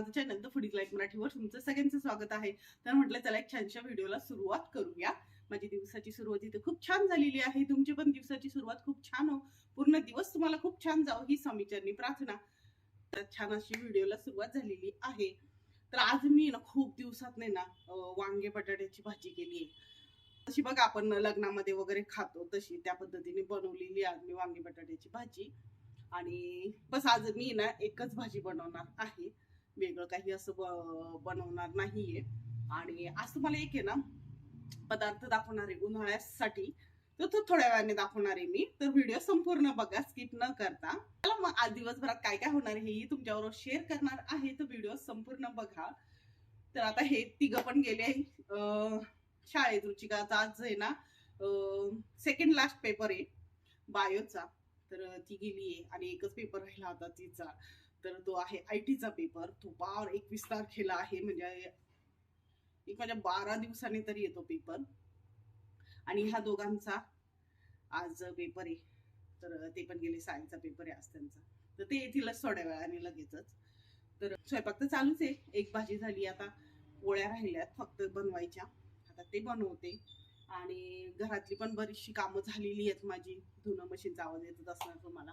माझं channel the foodie light मराठीवर तुमचं सगळ्यांचं स्वागत आहे. तर म्हटलं चला एक छानशा व्हिडिओला सुरुवात करूया. माझी दिवसाची सुरुवात इथे खूप छान झालेली आहे. तुमची पण दिवसाची सुरुवात खूप छान हो. पूर्ण दिवस तुम्हाला खूप छान जावं ही समीचरणी प्रार्थना. तर छान अशी व्हिडिओला सुरुवात झालेली आहे. तर आज मी ना खूप दिवसात नाही ना वांगे बटाट्याची भाजी केली आहे. तशी बघा आपण लग्नामध्ये वगैरे खातो तशी त्या पद्धतीने बनवलेली आज मी वांगे बटाट्याची भाजी. आणि बस आज मी ना एकच भाजी बनवणार आहे. वेगळं काही असं बनवणार नाहीये. आणि आज तुम्हाला एक आहे ना पदार्थ दाखवणार आहे उन्हाळ्यासाठी तर तो थोड्या वेळाने दाखवणार आहे मी. तर व्हिडिओ संपूर्ण बघा स्किप न करता. चला मग आज दिवसभरात काय काय होणार हेही तुमच्याबरोबर शेअर करणार आहे तर व्हिडिओ संपूर्ण बघा. तर आता हे तिघं पण गेले अं, शाळेत रुचिकाचा आज आहे ना सेकंड लास्ट पेपर आहे बायोचा. तर ती गेली आहे आणि एकच पेपर राहिला होता तिचा. तर तो आहे आय टीचा पेपर. तो बार एकवीस तारखेला आहे म्हणजे एक माझ्या बारा दिवसांनी तरी येतो पेपर. आणि ह्या दोघांचा आज पेपर आहे. तर ते पण गेले सायन्सचा पेपर आहे आज त्यांचा. तर ते येतीलच थोड्या वेळाने लगेचच. तर स्वयंपाक तर चालूच आहे. एक भाजी झाली आता पोळ्या राहिल्यात फक्त बनवायच्या. आता ते बनवते. आणि घरातली पण बरीचशी कामं झालेली आहेत माझी. धुणं मशीनचा आवाज येतच असणार तुम्हाला.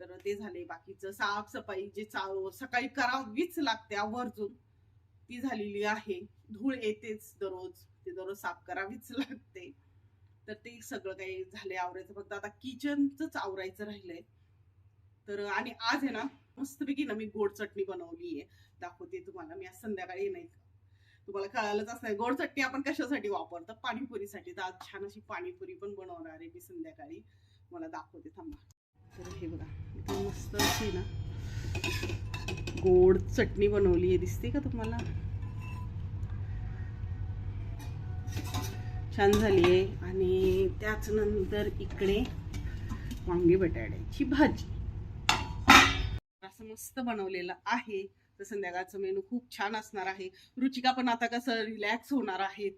तर ते झाले. बाकीचं साफसफाई जे चाळू सकाळी करावीच लागते आवर्जून ती झालेली आहे. धूळ येतेच दररोज. ते दररोज साफ करावीच लागते. तर ते सगळं काही झाले आवरायचं. फक्त आता किचनच आवरायचं राहिलंय. तर आणि आज आहे ना मस्तपैकी ना मी गोड चटणी बनवली आहे. दाखवते तुम्हाला. मी आज संध्याकाळी नाही तुम्हाला कळालंच असणार. गोड चटणी आपण कशासाठी वापरतो? पाणीपुरीसाठी. तर आज छान अशी पाणीपुरी पण बनवणार आहे मी संध्याकाळी. मला दाखवते थांबा. तर हे बघा इथे मस्त अशी ना गोड चटणी बनवली आहे. दिसते का तुम्हाला? छान झाली आहे. आणि त्याच नंतर इकडे वांगी बटाट्याची भाजी. असं मस्त बनवलेलं आहे. तर संध्याकाळचं मेनू खूप छान असणार आहे. रुचिका पण आता कसं रिलॅक्स होणार आहे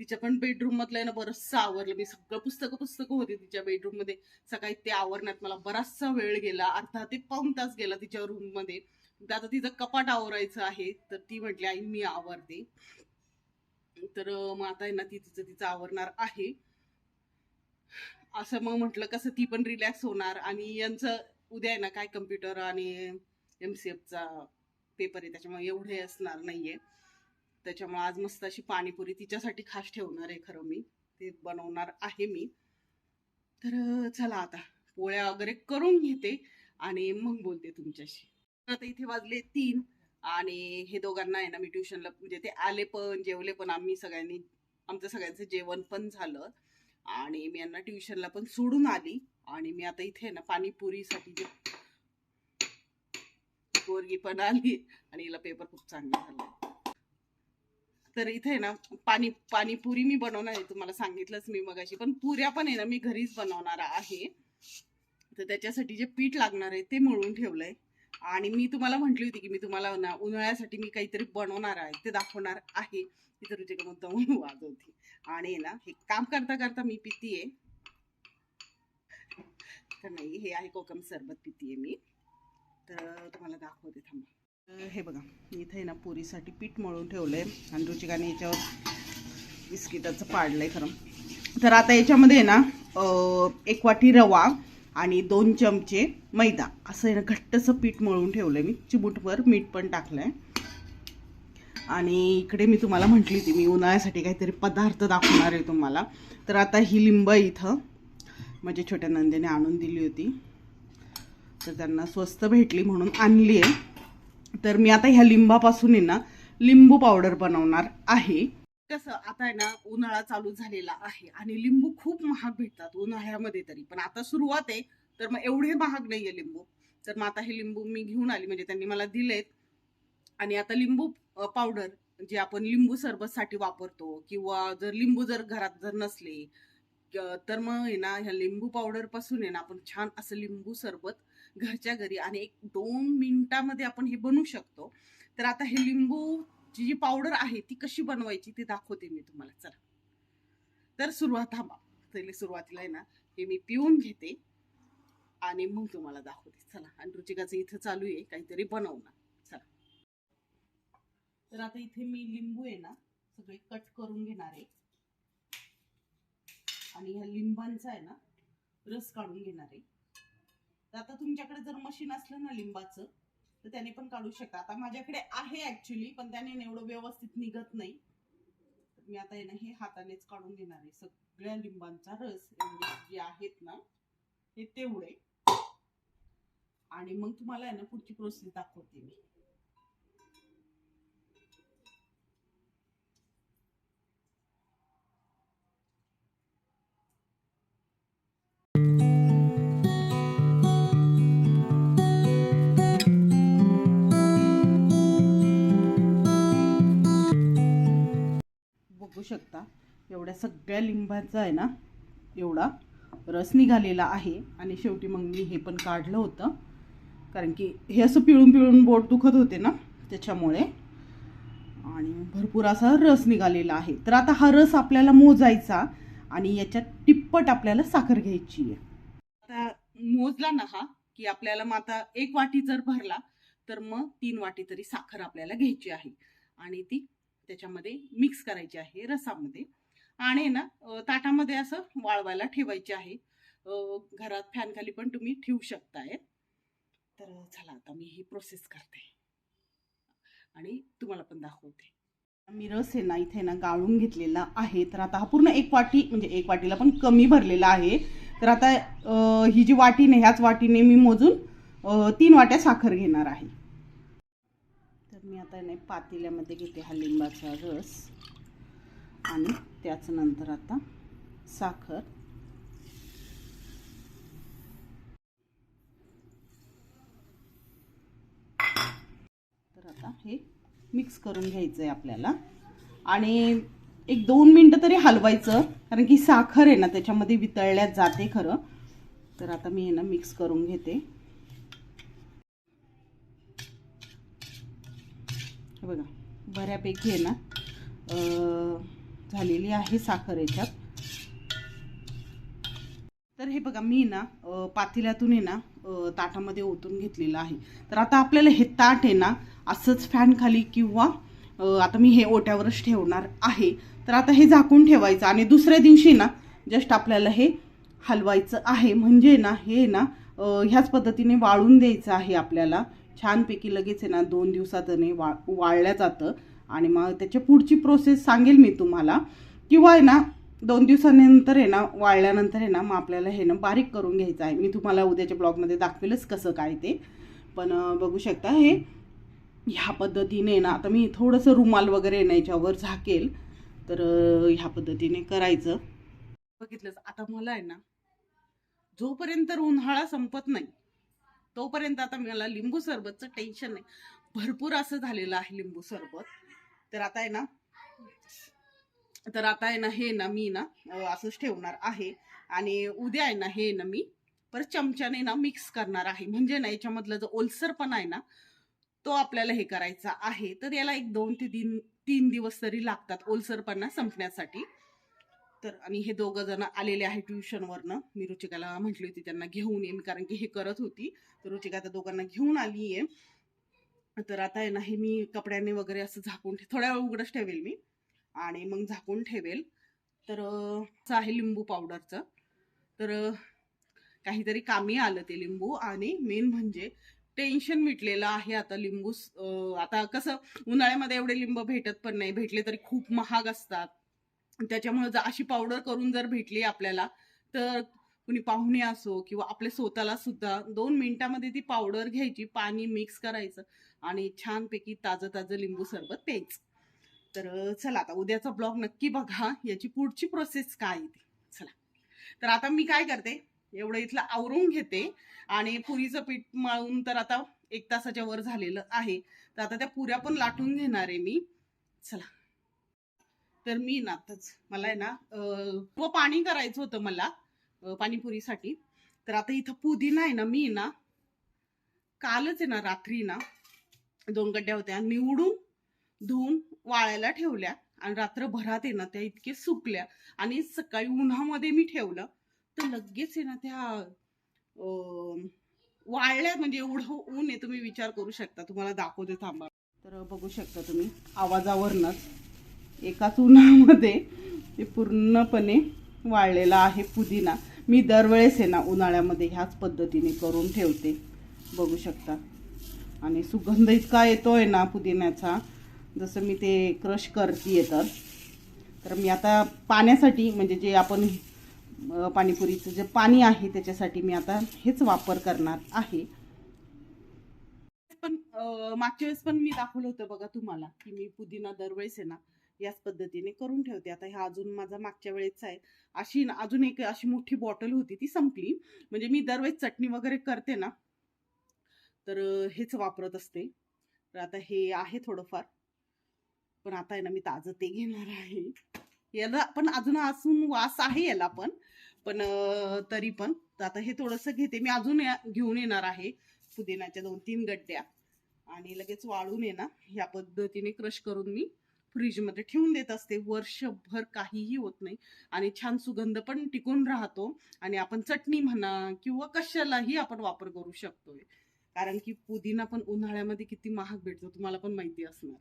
तिच्या पण बेडरूम मधलं आहे ना बरंचसं आवरलं. मी सगळं पुस्तकं पुस्तकं होती तिच्या बेडरूममध्ये. सकाळी ते आवरण्यात मला बराचसा वेळ गेला. अर्धा ते पाऊन तास गेला तिच्या रूममध्ये. म्हणजे आता तिचं कपाट आवरायचं आहे तर ती म्हटली आई मी आवरते. तर मग आता आहे ना ती तिचं तिचं आवरणार आहे. असं मग म्हटलं कसं ती पण रिलॅक्स होणार? आणि यांचं उद्या आहे ना काय कम्प्युटर आणि एम सी एफचा पेपर आहे त्याच्यामुळे एवढे असणार नाहीये. त्याच्यामुळे आज मस्त अशी पाणीपुरी तिच्यासाठी खास ठेवणार आहे खरं मी. ते बनवणार आहे मी. तर चला आता पोळ्या वगैरे करून घेते आणि मग बोलते तुमच्याशी. आता इथे वाजले तीन आणि हे दोघांना आहे ना मी ट्युशनला म्हणजे ते आले पण जेवले पण आम्ही सगळ्यांनी आमचं सगळ्यांचं जेवण पण झालं. आणि मी यांना ट्युशनला पण सोडून आली आणि मी आता इथे ना पाणीपुरीसाठी जे पोरगी पण आली आणि हिला पेपर खूप चांगला झाला. तर इथे ना पाणी पाणीपुरी मी बनवणार आहे तुम्हाला सांगितलंच मी मगाशी. पण पुऱ्या पण आहे ना मी घरीच बनवणार आहे. तर त्याच्यासाठी जे पीठ लागणार आहे ते मळून ठेवलंय. आणि मी तुम्हाला म्हटली होती की मी तुम्हाला ना उन्हाळ्यासाठी मी काहीतरी बनवणार आहे ते दाखवणार आहे. तिथे रुचिका मुद्दाम वाजवते. आणि ना हे काम करता करता मी पितीये. तर नाही हे आहे कोकम सरबत पितीये मी. तर तुम्हाला दाखवते थांबा. हे बघा इथे ना पुरीसाठी पीठ मळून ठेवलंय. आणि रुचिकाने याच्यावर बिस्किटाचं पाडलंय खरं. तर आता याच्यामध्ये आहे ना एक वाटी रवा आणि दोन चमचे मैदा. असं आहे ना घट्टसं पीठ मळून ठेवलंय मी. चिमूटभर मीठ पण टाकलंय. आणि इकडे मी तुम्हाला म्हटली होती मी उन्हाळ्यासाठी काहीतरी पदार्थ दाखवणार आहे तुम्हाला. तर आता ही लिंब इथं माझ्या छोट्या नंदेने आणून दिली होती. तर त्यांना स्वस्त भेटली म्हणून आणली आहे. तर मी आता ह्या लिंबापासून आहे ना लिंबू पावडर बनवणार आहे. कसं आता आहे ना उन्हाळा चालू झालेला आहे आणि लिंबू खूप महाग भेटतात उन्हाळ्यामध्ये तरी. पण आता सुरुवात आहे तर मग एवढे महाग नाहीये लिंबू. तर मग आता हे लिंबू मी घेऊन आली म्हणजे त्यांनी मला दिलेत. आणि आता लिंबू पावडर जे आपण लिंबू सरबतसाठी वापरतो किंवा जर लिंबू जर घरात जर नसले तर मग आहे ना ह्या लिंबू पावडरपासून आहे ना आपण छान असं लिंबू सरबत घरच्या घरी आणि एक दोन मिनिटामध्ये आपण हे बनवू शकतो. तर आता हे लिंबूची जी पावडर आहे ती कशी बनवायची ती दाखवते मी तुम्हाला. चला. तर सुरुवात थांबा. पहिले सुरुवातीला आहे ना हे मी पिऊन घेते आणि मग तुम्हाला दाखवते. चला. आणि रुचिकाचं इथं चालू आहे काहीतरी बनवणार चला. तर आता इथे मी लिंबू आहे ना सगळे कट करून घेणार आहे. आणि ह्या लिंबांचा आहे ना रस काढून घेणार आहे. तर आता तुमच्याकडे जर मशीन असलं ना लिंबाचं तर त्याने पण काढू शकता. आता माझ्याकडे आहे ऍक्च्युली पण त्याने ना एवढं व्यवस्थित निघत नाही. तर मी आता आहे ना हे हातानेच काढून घेणार आहे. सगळ्या लिंबांचा रस एवढे जे आहेत ना हे तेवढे. आणि मग तुम्हाला आहे ना पुढची प्रोसेस दाखवते मी. एवढ्या सगळ्या लिंबाचा आहे ना एवढा रस निघालेला आहे. आणि शेवटी मग मी हे पण काढलं होतं. कारण की हे असं पिळून पिळून बोट दुखत होते ना त्याच्यामुळे. आणि भरपूर असा रस निघालेला आहे. तर आता हा रस आपल्याला मोजायचा आणि याच्यात टिप्पट आपल्याला साखर घ्यायची आहे. आता मोजला ना हा की आपल्याला मग आता एक वाटी जर भरला तर मग तीन वाटी तरी साखर आपल्याला घ्यायची आहे. आणि ती त्याच्यामध्ये मिक्स करायची आहे रसामध्ये. आणि ना ताटामध्ये असं वाळवायला ठेवायचे आहे. घरात फॅनखाली पण तुम्ही ठेवू शकताय. तर चला आता मी ही प्रोसेस करते. आणि तुम्हाला पण दाखवते. मी रस आहे ना इथे ना गाळून घेतलेला आहे. तर आता हा पूर्ण एक वाटी म्हणजे एक वाटीला पण कमी भरलेला आहे. तर आता ही जी वाटी नाही ह्याच वाटीने मी मोजून तीन वाट्या साखर घेणार आहे. तर मी आता नाही पातेल्यामध्ये घेते हा लिंबाचा रस. आणि त्याच नंतर आता साखर. तर आता हे मिक्स करून घ्यायचं आहे आपल्याला. आणि एक दोन मिनटं तरी हलवायचं कारण की साखर आहे ना त्याच्यामध्ये वितळल्यात जाते खरं. तर आता मी हे ना मिक्स करून घेते. हे बघा बऱ्यापैकी आहे ना झालेली आहे साखर याच्यात. तर हे बघा मी ना पातेल्यातून आहे ना ताटामध्ये ओतून घेतलेलं आहे. तर आता आपल्याला हे ताट आहे ना असंच फॅन खाली किंवा आता मी हे ओट्यावरच ठेवणार आहे. तर आता हे झाकून ठेवायचं आणि दुसऱ्या दिवशी ना जस्ट आपल्याला हे हलवायचं आहे. म्हणजे ना हे ना ह्याच पद्धतीने वाळून द्यायचं आहे आपल्याला. छानपैकी लगेच आहे ना दोन दिवसातने वा वाळल्या जातं. आणि मग त्याची पुढची प्रोसेस सांगेल मी तुम्हाला. किंवा आहे ना दोन दिवसानंतर आहे ना वाळल्यानंतर आहे ना मग आपल्याला हे ना बारीक करून घ्यायचं आहे. मी तुम्हाला उद्याच्या ब्लॉगमध्ये दाखवेलच कसं काय ते. पण बघू शकता हे ह्या पद्धतीने ना आता मी थोडंसं रुमाल वगैरे ना याच्यावर झाकेल. तर ह्या पद्धतीने करायचं. बघितलंच आता मला आहे ना जोपर्यंत उन्हाळा संपत नाही तोपर्यंत आता मला लिंबू सरबतचं टेन्शन नाही. भरपूर असं झालेलं आहे लिंबू सरबत. तर आता आहे ना तर आता आहे ना हे ना मी ना असंच ठेवणार आहे. आणि उद्या आहे ना हे ना मी परत चमच्याने ना मिक्स करणार आहे. म्हणजे ना याच्यामधलं जो ओलसरपणा आहे ना तो आपल्याला हे करायचा आहे. तर याला एक दोन ते तीन तीन दिवस तरी लागतात ओलसरपणा संपण्यासाठी. तर आणि हे दोघं जण आलेले आहे ट्युशनवरनं मी रुचिकाला म्हटली होती त्यांना घेऊन ये. मी कारण की हे करत होती. तर रुचिका त्या दोघांना घेऊन आली आहे तर आता आहे ना हे मी कपड्याने वगैरे असं झाकून थोड्या वेळ उघडच ठेवेल मी. आणि मग झाकून ठेवेल. तर असं आहे लिंबू पावडरचं. तर काहीतरी कामी आलं ते लिंबू. आणि मेन म्हणजे टेन्शन मिटलेलं आहे आता लिंबू आता कसं उन्हाळ्यामध्ये एवढे लिंब भेटत पण नाही. भेटले तरी खूप महाग असतात. त्याच्यामुळे जर अशी पावडर करून जर भेटली आपल्याला तर कुणी पाहुणे असो किंवा आपल्या स्वतःला सुद्धा दोन मिनिटामध्ये ती पावडर घ्यायची पाणी मिक्स करायचं. आणि छानपैकी ताजं ताजं लिंबू सरबत प्यायचं. तर चला आता उद्याचा ब्लॉग नक्की बघा. याची पुढची प्रोसेस काय आहे ती. चला. तर आता मी काय करते? एवढं इथलं आवरून घेते आणि पुरीचं पीठ मळून तर आता एक तासाच्या वर झालेलं आहे. तर आता त्या पुऱ्या पण लाटून घेणार आहे मी. चला. तर मी ना आताच मला आहे ना व पाणी करायचं होतं मला पाणीपुरीसाठी. तर आता इथं पुदिना आहे ना मी ना कालच आहे ना रात्री ना दोन गड्ड्या होत्या. निवडून धुवून वाळायला ठेवल्या आणि रात्रभरात आहे ना त्या इतके सुकल्या. आणि सकाळी उन्हामध्ये मी ठेवलं तर लगेच आहे ना त्या वाळल्या म्हणजे एवढं ऊन आहे तुम्ही विचार करू शकता. तुम्हाला दाखवते थांबा. तर बघू शकता तुम्ही आवाजावरनच एकाच उन्हामध्ये ते पूर्णपणे वाळलेला आहे पुदिना. मी दरवेळेस आहे ना उन्हाळ्यामध्ये ह्याच पद्धतीने करून ठेवते. बघू शकता. आणि सुगंध इतका येतोय ना पुदिन्याचा जसं मी ते क्रश करते तर. तर मी आता पाण्यासाठी म्हणजे जे आपण पाणीपुरीचं जे पाणी आहे त्याच्यासाठी मी आता हेच वापर करणार आहे. पण मागच्या वेळेस पण मी दाखवलं होतं बघा तुम्हाला की मी पुदिना दरवेळेस आहे ना याच पद्धतीने करून ठेवते. आता ह्या अजून माझा मागच्या वेळेचा आहे. अशी ना अजून एक अशी मोठी बॉटल होती ती संपली. म्हणजे मी दरवेळेस चटणी वगैरे करते ना तर हेच वापरत असते. तर आता हे आहे थोडंफार. पण आता आहे ना मी ताजं ते घेणार आहे. याला पण अजून असून वास आहे याला पण. पण तरी पण. आता हे थोडंसं घेते. मी अजून घेऊन येणार आहे. पुदिनाच्या दोन तीन गड्ड्या. आणि लगेच वाळून येणार ह्या पद्धतीने क्रश करून मी फ्रीजमध्ये ठेवून देत असते. वर्षभर काहीही होत नाही. आणि छान सुगंध पण टिकून राहतो. आणि आपण चटणी म्हणा किंवा कशालाही आपण वापर करू शकतोय. कारण की पुदिना पण उन्हाळ्यामध्ये किती महाग भेटतो तुम्हाला पण माहिती असणार.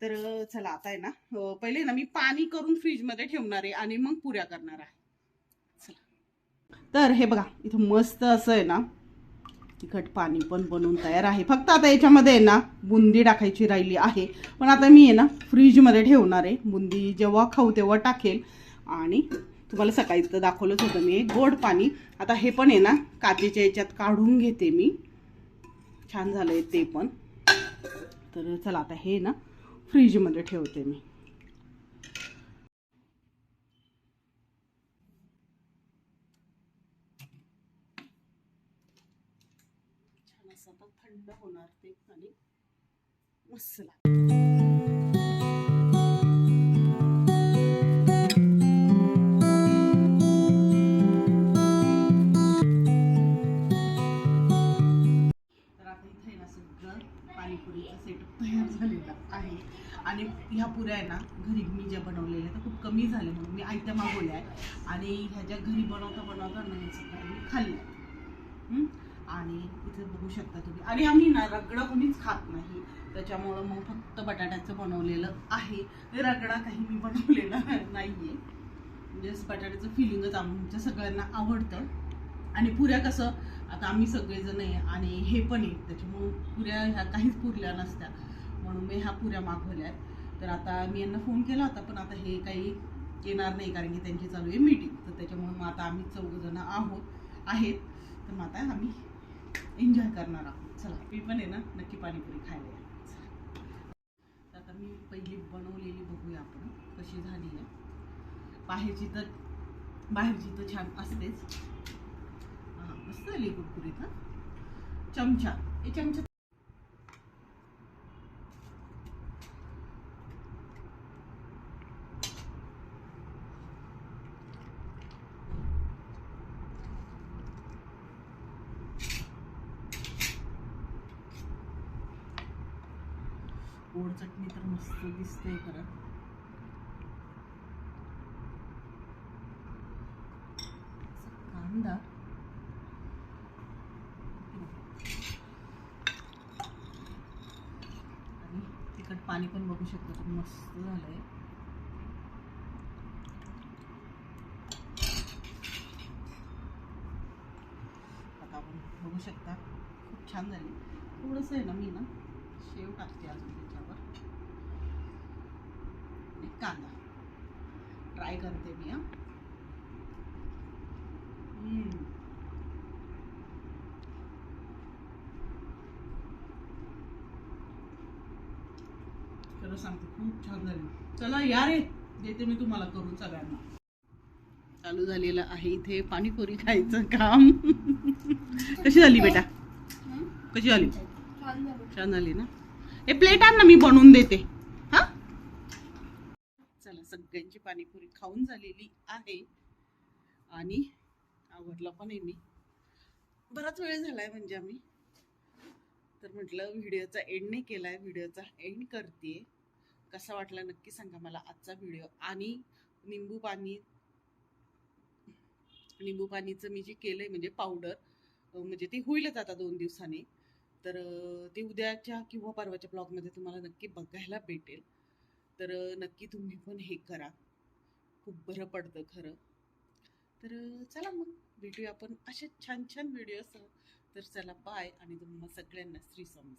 तर चला आता आहे ना पहिले ना मी पाणी करून फ्रीजमध्ये ठेवणार आहे आणि मग पुऱ्या करणार आहे. चला. तर हे बघा इथं मस्त असं आहे ना तिखट पाणी पण बनवून तयार आहे. फक्त आता याच्यामध्ये आहे ना बुंदी टाकायची राहिली आहे. पण आता मी आहे ना फ्रीजमध्ये ठेवणार आहे बुंदी जेव्हा खाऊ तेव्हा टाकेल. आणि तुम्हाला सकाळी तर दाखवलंच होतं मी गोड पाणी. आता हे पण आहे ना काचेच्या याच्यात काढून घेते मी. छान झालं आहे ते पण. तर चला आता हे ना फ्रीजमध्ये ठेवते मी. छान असं आता थंड होणार ते आणि मस्त लागतं. ह्या पुऱ्या आहे ना घरी मी ज्या बनवलेल्या त्या खूप कमी झाल्या म्हणून मी आयत्या मागवल्या आहे आणि ह्या ज्या घरी बनवता बनवता नाही मी खाल्ल्या आणि इथे बघू शकता तुम्ही. आणि आम्ही ना रगडा कोणीच खात नाही. त्याच्यामुळं मग फक्त बटाट्याचं बनवलेलं आहे. रगडा काही मी बनवलेला नाही आहे म्हणजे बटाट्याचं फिलिंगच आमच्या सगळ्यांना आवडतं. आणि पुऱ्या कसं आता आम्ही सगळेजण आहे आणि हे पण आहे. त्याच्यामुळं पुऱ्या ह्या काहीच पुरल्या नसत्या. म्हणून मी ह्या पुऱ्या मागवल्या आहेत. तर आता मी यांना फोन केला होता पण आता हे काही येणार नाही कारण की त्यांची चालू आहे मीटिंग तर त्याच्यामुळे मग आता आम्ही चौघजण आहोत आहेत. तर मग आता आम्ही एन्जॉय करणार आहोत. चला मी पण आहे ना नक्की पाणीपुरी खायला या. चला. तर आता मी पहिली बनवलेली बघूया आपण कशी झाली आहे. बाहेरची तर बाहेरची तर छान असतेच. हां मस्त झाली कुरकुरीत हां. चमचा. हे चमचा गोड चटणी तर मस्त दिसते खरं. कांदा. आणि तिखट पाणी पण बघू शकतो तुम्ही मस्त झालंय. आता आपण बघू शकता खूप छान झाली. थोडंसं आहे ना मी ना शेव टाकते अजून त्याच्यावर. कांदा. ट्राय करते मी हा. खरं सांगते खूप छान झाली. चला या रे देते मी तुम्हाला करून सगळ्यांना. चालू झालेलं आहे इथे पाणीपुरी खायचं काम. कशी झाली बेटा? कशी झाली. छान झाली ना? हे प्लेट आण ना मी बनवून देते. सगळ्यांची पाणीपुरी खाऊन झालेली आहे. आणि आवडला पण आहे मी. बराच वेळ झालाय म्हणजे आम्ही. तर म्हटलं व्हिडिओचा एंड नाही केलाय व्हिडिओचा एंड करते कसा वाटला नक्की सांगा मला आजचा व्हिडिओ. आणि निंबू पाणी निंबू पाणीचं मी जे केलंय म्हणजे पावडर म्हणजे ते होईलच आता दोन दिवसांनी. तर ते उद्याच्या किंवा परवाच्या ब्लॉगमध्ये तुम्हाला नक्की बघायला भेटेल. तर नक्की तुम्ही पण हे करा. खूप बरं पडतं खरं. तर चला मग भेटूया आपण असे छान छान व्हिडिओसह तर चला बाय आणि तुम्हाला सगळ्यांना श्री स्वामी